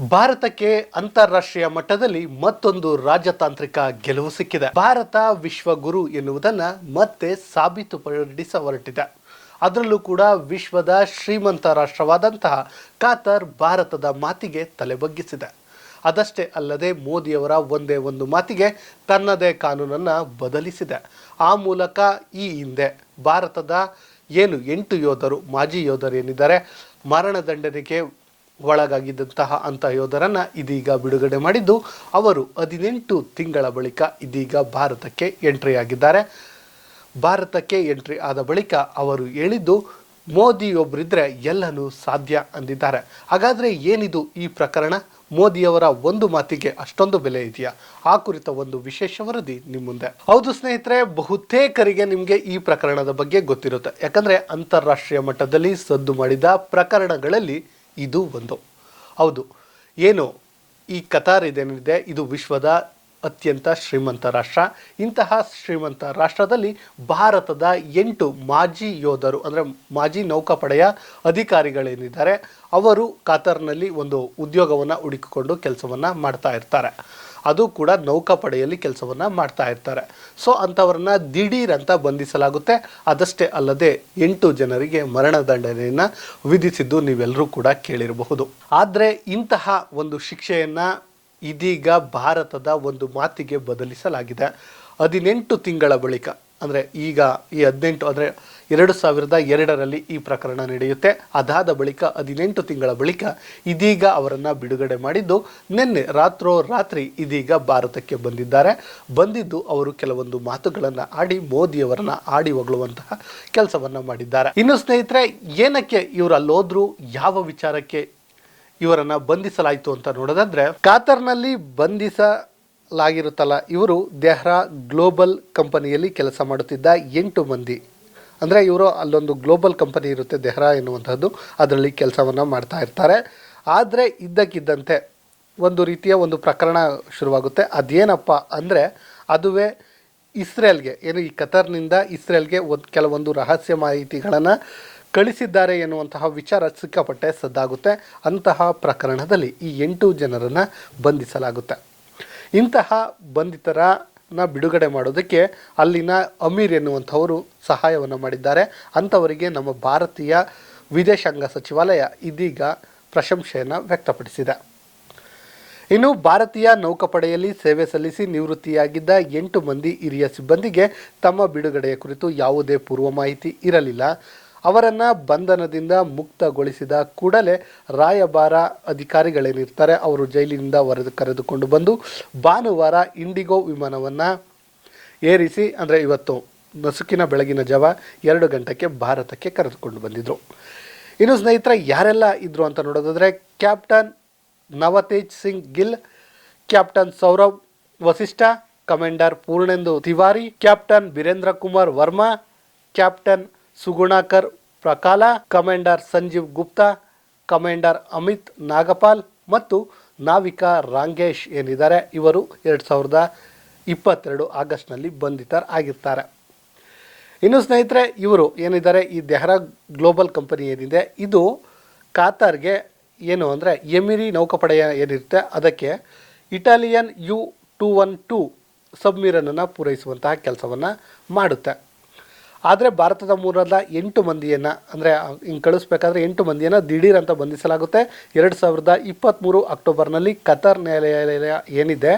ಭಾರತಕ್ಕೆ ಅಂತಾರಾಷ್ಟ್ರೀಯ ಮಟ್ಟದಲ್ಲಿ ಮತ್ತೊಂದು ರಾಜತಾಂತ್ರಿಕ ಗೆಲುವು ಸಿಕ್ಕಿದೆ. ಭಾರತ ವಿಶ್ವಗುರು ಎನ್ನುವುದನ್ನ ಮತ್ತೆ ಸಾಬೀತುಪಡಿಸ ಹೊರಟಿದೆ ಅದರಲ್ಲೂ ಕೂಡ ವಿಶ್ವದ ಶ್ರೀಮಂತ ರಾಷ್ಟ್ರವಾದಂತಹ ಖಾತರ್ ಭಾರತದ ಮಾತಿಗೆ ತಲೆಬಗ್ಗಿಸಿದೆ. ಅದಷ್ಟೇ ಅಲ್ಲದೆ ಮೋದಿಯವರ ಒಂದೇ ಒಂದು ಮಾತಿಗೆ ತನ್ನದೇ ಕಾನೂನನ್ನು ಬದಲಿಸಿದೆ. ಆ ಮೂಲಕ ಈ ಹಿಂದೆ ಭಾರತದ ಏನು ಎಂಟು ಯೋಧರು, ಮಾಜಿ ಯೋಧರು ಏನಿದ್ದಾರೆ, ಮರಣದಂಡನೆಗೆ ಒಳಗಾಗಿದ್ದಂತಹ ಅಂತ ಯೋಧರನ್ನು ಇದೀಗ ಬಿಡುಗಡೆ ಮಾಡಿದ್ದು ಅವರು ಹದಿನೆಂಟು ತಿಂಗಳ ಬಳಿಕ ಇದೀಗ ಭಾರತಕ್ಕೆ ಎಂಟ್ರಿ ಆಗಿದ್ದಾರೆ ಭಾರತಕ್ಕೆ ಎಂಟ್ರಿ ಆದ ಬಳಿಕ ಅವರು ಹೇಳಿದ್ದು ಮೋದಿ ಒಬ್ಬರಿದ್ರೆ ಎಲ್ಲನೂ ಸಾಧ್ಯ ಅಂದಿದ್ದಾರೆ. ಹಾಗಾದರೆ ಏನಿದು ಈ ಪ್ರಕರಣ? ಮೋದಿಯವರ ಒಂದು ಮಾತಿಗೆ ಅಷ್ಟೊಂದು ಬೆಲೆ ಇದೆಯಾ? ಆ ಕುರಿತ ಒಂದು ವಿಶೇಷ ವರದಿ ನಿಮ್ಮ ಮುಂದೆ. ಹೌದು ಸ್ನೇಹಿತರೆ, ಬಹುತೇಕರಿಗೆ ನಿಮಗೆ ಈ ಪ್ರಕರಣದ ಬಗ್ಗೆ ಗೊತ್ತಿರುತ್ತೆ. ಯಾಕಂದರೆ ಅಂತಾರಾಷ್ಟ್ರೀಯ ಮಟ್ಟದಲ್ಲಿ ಸದ್ದು ಮಾಡಿದ ಪ್ರಕರಣಗಳಲ್ಲಿ ಇದು ಒಂದು. ಹೌದು. ಏನು, ಈ ಕತಾರ್ ಇದೇನಿದೆ? ಇದು ವಿಶ್ವದ ಅತ್ಯಂತ ಶ್ರೀಮಂತ ರಾಷ್ಟ್ರ. ಇಂತಹ ಶ್ರೀಮಂತ ರಾಷ್ಟ್ರದಲ್ಲಿ ಭಾರತದ ಎಂಟು ಮಾಜಿ ಯೋಧರು, ಅಂದರೆ ಮಾಜಿ ನೌಕಾಪಡೆಯ ಅಧಿಕಾರಿಗಳೇನಿದ್ದಾರೆ, ಅವರು ಕಾತರ್ನಲ್ಲಿ ಒಂದು ಉದ್ಯೋಗವನ್ನು ಹುಡುಕಿಕೊಂಡು ಕೆಲಸವನ್ನು ಮಾಡ್ತಾ ಇರ್ತಾರೆ. ಅದು ಕೂಡ ನೌಕಾಪಡೆಯಲ್ಲಿ ಕೆಲಸವನ್ನು ಮಾಡ್ತಾ ಇರ್ತಾರೆ. ಸೊ ಅಂಥವ್ರನ್ನ ದಿಢೀರ್ ಅಂತ ಬಂಧಿಸಲಾಗುತ್ತೆ. ಅದಷ್ಟೇ ಅಲ್ಲದೆ ಎಂಟು ಜನರಿಗೆ ಮರಣದಂಡನೆಯನ್ನು ವಿಧಿಸಿದ್ದು ನೀವೆಲ್ಲರೂ ಕೂಡ ಕೇಳಿರಬಹುದು. ಆದರೆ ಇಂತಹ ಒಂದು ಶಿಕ್ಷೆಯನ್ನು ಇದೀಗ ಭಾರತದ ಒಂದು ಮಾತಿಗೆ ಬದಲಿಸಲಾಗಿದೆ. ಹದಿನೆಂಟು ತಿಂಗಳ ಬಳಿಕ ಅಂದರೆ ಈಗ ಈ ಹದಿನೆಂಟು ಅಂದರೆ ಎರಡು ಸಾವಿರದ ಎರಡರಲ್ಲಿ ಈ ಪ್ರಕರಣ ನಡೆಯುತ್ತೆ. ಅದಾದ ಬಳಿಕ ಹದಿನೆಂಟು ತಿಂಗಳ ಬಳಿಕ ಇದೀಗ ಅವರನ್ನು ಬಿಡುಗಡೆ ಮಾಡಿದ್ದು ನಿನ್ನೆ ರಾತ್ರೋ ರಾತ್ರಿ ಇದೀಗ ಭಾರತಕ್ಕೆ ಬಂದಿದ್ದಾರೆ. ಬಂದಿದ್ದು ಅವರು ಕೆಲವೊಂದು ಮಾತುಗಳನ್ನು ಆಡಿ ಮೋದಿಯವರನ್ನು ಆಡಿ ಹೊಗಳುವಂತಹ ಕೆಲಸವನ್ನು ಮಾಡಿದ್ದಾರೆ. ಇನ್ನು ಸ್ನೇಹಿತರೆ, ಏನಕ್ಕೆ ಇವರು ಅಲ್ಲೋದ್ರು ಯಾವ ವಿಚಾರಕ್ಕೆ ಇವರನ್ನು ಬಂಧಿಸಲಾಯಿತು ಅಂತ ನೋಡೋದಾದರೆ, ಕಾತರ್ನಲ್ಲಿ ಬಂಧಿಸಲಾಗಿರುತ್ತಲ್ಲ ಇವರು ದೆಹ್ರಾ ಗ್ಲೋಬಲ್ ಕಂಪನಿಯಲ್ಲಿ ಕೆಲಸ ಮಾಡುತ್ತಿದ್ದ ಎಂಟು ಮಂದಿ. ಅಂದರೆ ಇವರು ಅಲ್ಲೊಂದು ಗ್ಲೋಬಲ್ ಕಂಪನಿ ಇರುತ್ತೆ, ದೆಹ್ರಾ ಎನ್ನುವಂಥದ್ದು ಅದರಲ್ಲಿ ಕೆಲಸವನ್ನು ಮಾಡ್ತಾ ಇರ್ತಾರೆ. ಆದರೆ ಇದ್ದಕ್ಕಿದ್ದಂತೆ ಒಂದು ರೀತಿಯ ಒಂದು ಪ್ರಕರಣ ಶುರುವಾಗುತ್ತೆ. ಅದೇನಪ್ಪ ಅಂದರೆ, ಅದುವೇ ಇಸ್ರೇಲ್ಗೆ, ಏನು ಈ ಕತರ್ನಿಂದ ಇಸ್ರೇಲ್ಗೆ ಒಂದು ಕೆಲವೊಂದು ರಹಸ್ಯ ಮಾಹಿತಿಗಳನ್ನು ಕಳಿಸಿದ್ದಾರೆ ಎನ್ನುವಂತಹ ವಿಚಾರ ಸಿಕ್ಕಾಪಟ್ಟೆ ಸದ್ದಾಗುತ್ತೆ. ಅಂತಹ ಪ್ರಕರಣದಲ್ಲಿ ಈ ಎಂಟು ಜನರನ್ನು ಬಂಧಿಸಲಾಗುತ್ತೆ. ಇಂತಹ ಬಂಧಿತರನ್ನ ಬಿಡುಗಡೆ ಮಾಡೋದಕ್ಕೆ ಅಲ್ಲಿನ ಅಮೀರ್ ಎನ್ನುವಂಥವರು ಸಹಾಯವನ್ನು ಮಾಡಿದ್ದಾರೆ. ಅಂಥವರಿಗೆ ನಮ್ಮ ಭಾರತೀಯ ವಿದೇಶಾಂಗ ಸಚಿವಾಲಯ ಇದೀಗ ಪ್ರಶಂಸೆಯನ್ನು ವ್ಯಕ್ತಪಡಿಸಿದೆ. ಇನ್ನು ಭಾರತೀಯ ನೌಕಾಪಡೆಯಲ್ಲಿ ಸೇವೆ ಸಲ್ಲಿಸಿ ನಿವೃತ್ತಿಯಾಗಿದ್ದ ಎಂಟು ಮಂದಿ ಹಿರಿಯ ಸಿಬ್ಬಂದಿಗೆ ತಮ್ಮ ಬಿಡುಗಡೆಯ ಕುರಿತು ಯಾವುದೇ ಪೂರ್ವ ಮಾಹಿತಿ ಇರಲಿಲ್ಲ. ಅವರನ್ನು ಬಂಧನದಿಂದ ಮುಕ್ತಗೊಳಿಸಿದ ಕೂಡಲೇ ರಾಯಭಾರ ಅಧಿಕಾರಿಗಳೇನಿರ್ತಾರೆ, ಅವರು ಜೈಲಿನಿಂದ ಹೊರದು ಕರೆದುಕೊಂಡು ಬಂದು ಭಾನುವಾರ ಇಂಡಿಗೋ ವಿಮಾನವನ್ನು ಏರಿಸಿ, ಅಂದರೆ ಇವತ್ತು ನಸುಕಿನ ಬೆಳಗಿನ ಜಾವ ಎರಡು ಗಂಟೆಗೆ ಭಾರತಕ್ಕೆ ಕರೆದುಕೊಂಡು ಬಂದಿದ್ದರು ಇನ್ನು ಸ್ನೇಹಿತರೆ, ಯಾರೆಲ್ಲ ಇದ್ರು ಅಂತ ನೋಡೋದಾದರೆ, captain Navtej Singh Gill, captain Saurav Vasishtha, commander Purnendu Tiwari, captain Birendra Kumar Verma, captain Sugunakar Prakala, commander Sanjeev Gupta, commander Amit Nagpal ಮತ್ತು ನಾವಿಕಾ ರಾಂಗೇಶ್ ಏನಿದ್ದಾರೆ, ಇವರು ಎರಡು ಸಾವಿರದ ಇಪ್ಪತ್ತೆರಡು ಆಗಸ್ಟ್ನಲ್ಲಿ ಬಂಧಿತರಾಗಿರ್ತಾರೆ ಇನ್ನು ಸ್ನೇಹಿತರೆ, ಇವರು ಏನಿದ್ದಾರೆ, ಈ ದೆಹರಾ ಗ್ಲೋಬಲ್ ಕಂಪನಿ ಏನಿದೆ, ಇದು ಕಾತಾರ್ಗೆ ಏನು ಅಂದರೆ ಎಮಿರಿ ನೌಕಾಪಡೆಯ ಏನಿರುತ್ತೆ, ಅದಕ್ಕೆ Italian U two one two ಸಬ್ಮಿರನನ್ನು ಪೂರೈಸುವಂತಹ ಕೆಲಸವನ್ನು ಮಾಡುತ್ತೆ. ಆದರೆ ಭಾರತದ ಮೂಲದ ಎಂಟು ಮಂದಿಯನ್ನು, ಅಂದರೆ ಹಿಂಗೆ ಕಳಿಸ್ಬೇಕಾದ್ರೆ ಎಂಟು ಮಂದಿಯನ್ನು ದಿಢೀರ್ ಅಂತ ಬಂಧಿಸಲಾಗುತ್ತೆ. ಎರಡು ಸಾವಿರದ ಇಪ್ಪತ್ತ್ಮೂರು ಅಕ್ಟೋಬರ್ನಲ್ಲಿ ಕತಾರ್ ನ್ಯಾಯಾಲಯ ಏನಿದೆ,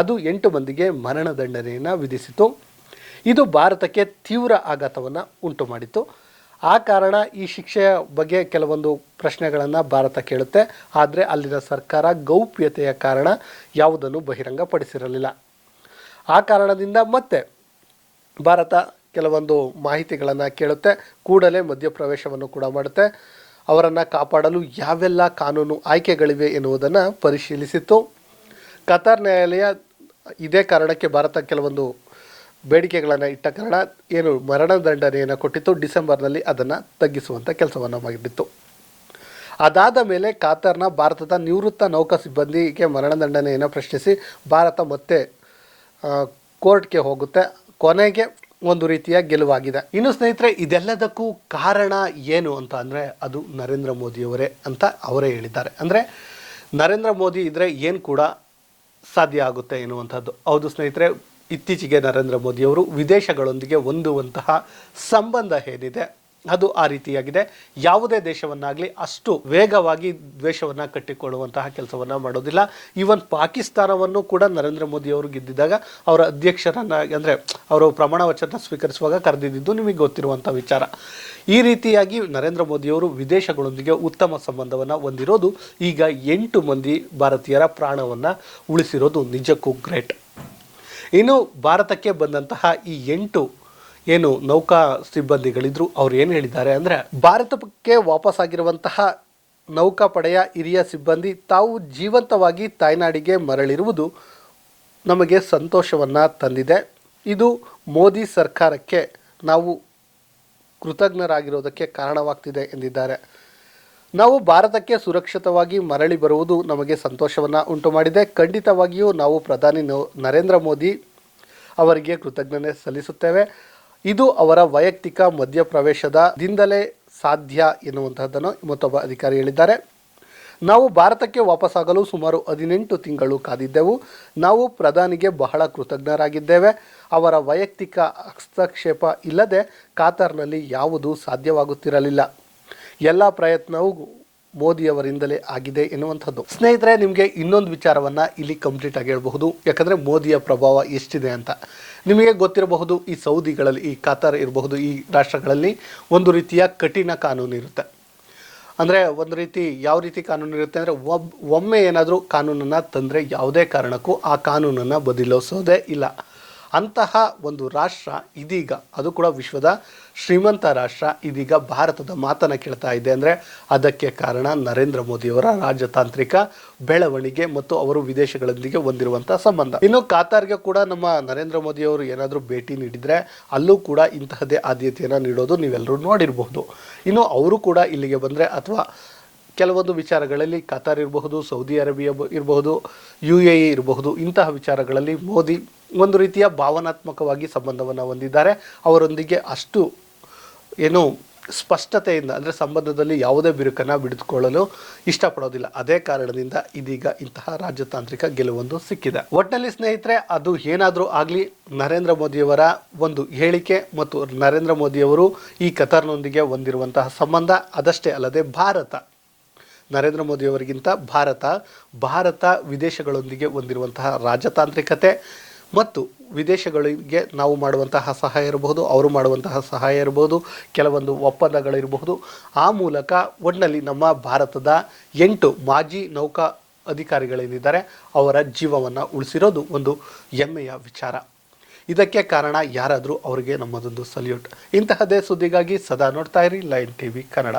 ಅದು ಎಂಟು ಮಂದಿಗೆ ಮರಣದಂಡನೆಯನ್ನು ವಿಧಿಸಿತು. ಇದು ಭಾರತಕ್ಕೆ ತೀವ್ರ ಆಘಾತವನ್ನು ಉಂಟು ಮಾಡಿತು ಆ ಕಾರಣ ಈ ಶಿಕ್ಷೆಯ ಬಗ್ಗೆ ಕೆಲವೊಂದು ಪ್ರಶ್ನೆಗಳನ್ನು ಭಾರತ ಕೇಳುತ್ತೆ. ಆದರೆ ಅಲ್ಲಿನ ಸರ್ಕಾರ ಗೌಪ್ಯತೆಯ ಕಾರಣ ಯಾವುದನ್ನು ಬಹಿರಂಗಪಡಿಸಿರಲಿಲ್ಲ. ಆ ಕಾರಣದಿಂದ ಮತ್ತೆ ಭಾರತ ಕೆಲವೊಂದು ಮಾಹಿತಿಗಳನ್ನು ಕೇಳುತ್ತೆ. ಕೂಡಲೇ ಮಧ್ಯಪ್ರವೇಶವನ್ನು ಕೂಡ ಮಾಡುತ್ತೆ. ಅವರನ್ನು ಕಾಪಾಡಲು ಯಾವೆಲ್ಲ ಕಾನೂನು ಆಯ್ಕೆಗಳಿವೆ ಎನ್ನುವುದನ್ನು ಪರಿಶೀಲಿಸಿತ್ತು. ಕತಾರ್ ನ್ಯಾಯಾಲಯ ಇದೇ ಕಾರಣಕ್ಕೆ ಭಾರತ ಕೆಲವೊಂದು ಬೇಡಿಕೆಗಳನ್ನು ಇಟ್ಟ ಕಾರಣ ಏನು ಮರಣದಂಡನೆಯನ್ನು ಕೊಟ್ಟಿತ್ತು. ಡಿಸೆಂಬರ್ನಲ್ಲಿ ಅದನ್ನು ತಗ್ಗಿಸುವಂಥ ಕೆಲಸವನ್ನು ಮಾಡಿತ್ತು. ಅದಾದ ಮೇಲೆ ಕಾತಾರ್ನ ಭಾರತದ ನಿವೃತ್ತ ನೌಕ ಸಿಬ್ಬಂದಿಗೆ ಮರಣದಂಡನೆಯನ್ನು ಪ್ರಶ್ನಿಸಿ ಭಾರತ ಮತ್ತೆ ಕೋರ್ಟ್ಗೆ ಹೋಗುತ್ತೆ. ಕೊನೆಗೆ ಒಂದು ರೀತಿಯ ಗೆಲುವಾಗಿದೆ. ಇನ್ನು ಸ್ನೇಹಿತರೆ, ಇದೆಲ್ಲದಕ್ಕೂ ಕಾರಣ ಏನು ಅಂತ ಅಂದರೆ ಅದು ನರೇಂದ್ರ ಮೋದಿಯವರೇ ಅಂತ ಅವರೇ ಹೇಳಿದ್ದಾರೆ. ಅಂದರೆ ನರೇಂದ್ರ ಮೋದಿ ಇದ್ದರೆ ಏನು ಕೂಡ ಸಾಧ್ಯ ಆಗುತ್ತೆ ಎನ್ನುವಂಥದ್ದು. ಹೌದು ಸ್ನೇಹಿತರೆ, ಇತ್ತೀಚೆಗೆ ನರೇಂದ್ರ ಮೋದಿಯವರು ವಿದೇಶಗಳೊಂದಿಗೆ ಹೊಂದುವಂತಹ ಸಂಬಂಧ ಏನಿದೆ ಅದು ಆ ರೀತಿಯಾಗಿದೆ. ಯಾವುದೇ ದೇಶವನ್ನಾಗಲಿ ಅಷ್ಟು ವೇಗವಾಗಿ ದ್ವೇಷವನ್ನು ಕಟ್ಟಿಕೊಳ್ಳುವಂತಹ ಕೆಲಸವನ್ನು ಮಾಡೋದಿಲ್ಲ. ಈವನ್ ಪಾಕಿಸ್ತಾನವನ್ನು ಕೂಡ ನರೇಂದ್ರ ಮೋದಿಯವರು ಗೆದ್ದಿದ್ದಾಗ ಅವರ ಅಧ್ಯಕ್ಷರನ್ನ ಅಂದರೆ ಅವರು ಪ್ರಮಾಣ ವಚನ ಸ್ವೀಕರಿಸುವಾಗ ಕರೆದಿದ್ದು ನಿಮಗೆ ಗೊತ್ತಿರುವಂಥ ವಿಚಾರ. ಈ ರೀತಿಯಾಗಿ ನರೇಂದ್ರ ಮೋದಿಯವರು ವಿದೇಶಗಳೊಂದಿಗೆ ಉತ್ತಮ ಸಂಬಂಧವನ್ನು ಹೊಂದಿರೋದು ಈಗ ಎಂಟು ಮಂದಿ ಭಾರತೀಯರ ಪ್ರಾಣವನ್ನು ಉಳಿಸಿರೋದು ನಿಜಕ್ಕೂ ಗ್ರೇಟ್. ಇನ್ನು ಭಾರತಕ್ಕೆ ಬಂದಂತಹ ಈ ಎಂಟು ಏನು ನೌಕಾ ಸಿಬ್ಬಂದಿಗಳಿದ್ರು, ಅವ್ರು ಏನು ಹೇಳಿದ್ದಾರೆ ಅಂದರೆ, ಭಾರತಕ್ಕೆ ವಾಪಸ್ಸಾಗಿರುವಂತಹ ನೌಕಾಪಡೆಯ ಹಿರಿಯ ಸಿಬ್ಬಂದಿ ತಾವು ಜೀವಂತವಾಗಿ ತಾಯ್ನಾಡಿಗೆ ಮರಳಿರುವುದು ನಮಗೆ ಸಂತೋಷವನ್ನು ತಂದಿದೆ. ಇದು ಮೋದಿ ಸರ್ಕಾರಕ್ಕೆ ನಾವು ಕೃತಜ್ಞರಾಗಿರೋದಕ್ಕೆ ಕಾರಣವಾಗ್ತಿದೆ ಎಂದಿದ್ದಾರೆ. ನಾವು ಭಾರತಕ್ಕೆ ಸುರಕ್ಷಿತವಾಗಿ ಮರಳಿ ಬರುವುದು ನಮಗೆ ಸಂತೋಷವನ್ನು ಉಂಟು ಮಾಡಿದೆ ಖಂಡಿತವಾಗಿಯೂ ನಾವು ಪ್ರಧಾನಿ ನರೇಂದ್ರ ಮೋದಿ ಅವರಿಗೆ ಕೃತಜ್ಞತೆ ಸಲ್ಲಿಸುತ್ತೇವೆ. ಇದು ಅವರ ವೈಯಕ್ತಿಕ ಮಧ್ಯಪ್ರವೇಶದಿಂದಲೇ ಸಾಧ್ಯ ಎನ್ನುವಂತಹದ್ದನ್ನು ಮತ್ತೊಬ್ಬ ಅಧಿಕಾರಿ ಹೇಳಿದ್ದಾರೆ. ನಾವು ಭಾರತಕ್ಕೆ ವಾಪಸ್ಸಾಗಲು ಸುಮಾರು ಹದಿನೆಂಟು ತಿಂಗಳು ಕಾದಿದ್ದೆವು. ನಾವು ಪ್ರಧಾನಿಗೆ ಬಹಳ ಕೃತಜ್ಞರಾಗಿದ್ದೇವೆ. ಅವರ ವೈಯಕ್ತಿಕ ಹಸ್ತಕ್ಷೇಪ ಇಲ್ಲದೆ ಕಾತಾರ್ನಲ್ಲಿ ಯಾವುದೂ ಸಾಧ್ಯವಾಗುತ್ತಿರಲಿಲ್ಲ. ಎಲ್ಲ ಪ್ರಯತ್ನವೂ ಮೋದಿಯವರಿಂದಲೇ ಆಗಿದೆ ಎನ್ನುವಂಥದ್ದು. ಸ್ನೇಹಿತರೆ, ನಿಮಗೆ ಇನ್ನೊಂದು ವಿಚಾರವನ್ನು ಇಲ್ಲಿ ಕಂಪ್ಲೀಟ್ ಆಗಿ ಹೇಳಬಹುದು. ಯಾಕಂದರೆ ಮೋದಿಯ ಪ್ರಭಾವ ಎಷ್ಟಿದೆ ಅಂತ. ನಿಮಗೆ ಗೊತ್ತಿರಬಹುದು, ಈ ಸೌದಿಗಳಲ್ಲಿ, ಈ ಕತಾರ್ ಇರಬಹುದು, ಈ ರಾಷ್ಟ್ರಗಳಲ್ಲಿ ಒಂದು ರೀತಿಯ ಕಠಿಣ ಕಾನೂನು ಇರುತ್ತೆ. ಅಂದರೆ ಒಂದು ರೀತಿ ಯಾವ ರೀತಿ ಕಾನೂನು ಇರುತ್ತೆ ಅಂದರೆ ಒಬ್, ಒಮ್ಮೆ ಏನಾದರೂ ಕಾನೂನನ್ನು ತಂದರೆ ಯಾವುದೇ ಕಾರಣಕ್ಕೂ ಆ ಕಾನೂನನ್ನು ಬದಲಿಸೋದೇ ಇಲ್ಲ. ಅಂತಹ ಒಂದು ರಾಷ್ಟ್ರ ಇದೀಗ, ಅದು ಕೂಡ ವಿಶ್ವದ ಶ್ರೀಮಂತ ರಾಷ್ಟ್ರ, ಇದೀಗ ಭಾರತದ ಮಾತನ್ನು ಕೇಳ್ತಾ ಇದೆ ಅಂದರೆ ಅದಕ್ಕೆ ಕಾರಣ ನರೇಂದ್ರ ಮೋದಿಯವರ ರಾಜತಾಂತ್ರಿಕ ಬೆಳವಣಿಗೆ ಮತ್ತು ಅವರು ವಿದೇಶಗಳೊಂದಿಗೆ ಹೊಂದಿರುವಂಥ ಸಂಬಂಧ. ಇನ್ನು ಕಾತಾರ್ಗೆ ಕೂಡ ನಮ್ಮ ನರೇಂದ್ರ ಮೋದಿಯವರು ಏನಾದರೂ ಭೇಟಿ ನೀಡಿದರೆ ಅಲ್ಲೂ ಕೂಡ ಇಂತಹದೇ ಆದ್ಯತೆಯನ್ನು ನೀಡೋದು ನೀವೆಲ್ಲರೂ ನೋಡಿರಬಹುದು ಇನ್ನು ಅವರು ಕೂಡ ಇಲ್ಲಿಗೆ ಬಂದರೆ ಅಥವಾ ಕೆಲವೊಂದು ವಿಚಾರಗಳಲ್ಲಿ ಕತಾರ್ ಇರಬಹುದು, ಸೌದಿ ಅರೇಬಿಯಾ ಇರಬಹುದು, ಯು ಎ ಇರಬಹುದು, ಇಂತಹ ವಿಚಾರಗಳಲ್ಲಿ ಮೋದಿ ಒಂದು ರೀತಿಯ ಭಾವನಾತ್ಮಕವಾಗಿ ಸಂಬಂಧವನ್ನು ಹೊಂದಿದ್ದಾರೆ. ಅವರೊಂದಿಗೆ ಅಷ್ಟು ಏನು ಸ್ಪಷ್ಟತೆಯಿಂದ ಅಂದರೆ ಸಂಬಂಧದಲ್ಲಿ ಯಾವುದೇ ಬಿರುಕನ್ನು ಬಿಡಿದುಕೊಳ್ಳಲು ಇಷ್ಟಪಡೋದಿಲ್ಲ. ಅದೇ ಕಾರಣದಿಂದ ಇದೀಗ ಇಂತಹ ರಾಜತಾಂತ್ರಿಕ ಗೆಲುವೊಂದು ಸಿಕ್ಕಿದೆ. ಒಟ್ಟಿನಲ್ಲಿ ಸ್ನೇಹಿತರೆ, ಅದು ಏನಾದರೂ ಆಗಲಿ, ನರೇಂದ್ರ ಮೋದಿಯವರ ಒಂದು ಹೇಳಿಕೆ ಮತ್ತು ನರೇಂದ್ರ ಮೋದಿಯವರು ಈ ಕತಾರ್ನೊಂದಿಗೆ ಹೊಂದಿರುವಂತಹ ಸಂಬಂಧ, ಅದಷ್ಟೇ ಅಲ್ಲದೆ ಭಾರತ ನರೇಂದ್ರ ಮೋದಿಯವರಿಗಿಂತ ಭಾರತ ಭಾರತ ವಿದೇಶಗಳೊಂದಿಗೆ ಹೊಂದಿರುವಂತಹ ರಾಜತಾಂತ್ರಿಕತೆ ಮತ್ತು ವಿದೇಶಗಳಿಗೆ ನಾವು ಮಾಡುವಂತಹ ಸಹಾಯ ಇರಬಹುದು, ಅವರು ಮಾಡುವಂತಹ ಸಹಾಯ ಇರಬಹುದು, ಕೆಲವೊಂದು ಒಪ್ಪಂದಗಳಿರಬಹುದು. ಆ ಮೂಲಕ ಒಟ್ಟಿನಲ್ಲಿ ನಮ್ಮ ಭಾರತದ ಎಂಟು ಮಾಜಿ ನೌಕಾ ಅಧಿಕಾರಿಗಳೇನಿದ್ದಾರೆ ಅವರ ಜೀವವನ್ನು ಉಳಿಸಿರೋದು ಒಂದು ಹೆಮ್ಮೆಯ ವಿಚಾರ. ಇದಕ್ಕೆ ಕಾರಣ ಯಾರಾದರೂ ಅವರಿಗೆ ನಮ್ಮದೊಂದು ಸಲ್ಯೂಟ್. ಇಂತಹದೇ ಸುದ್ದಿಗಾಗಿ ಸದಾ ನೋಡ್ತಾ ಇರಿ ಲೈನ್ ಟಿವಿ ಕನ್ನಡ.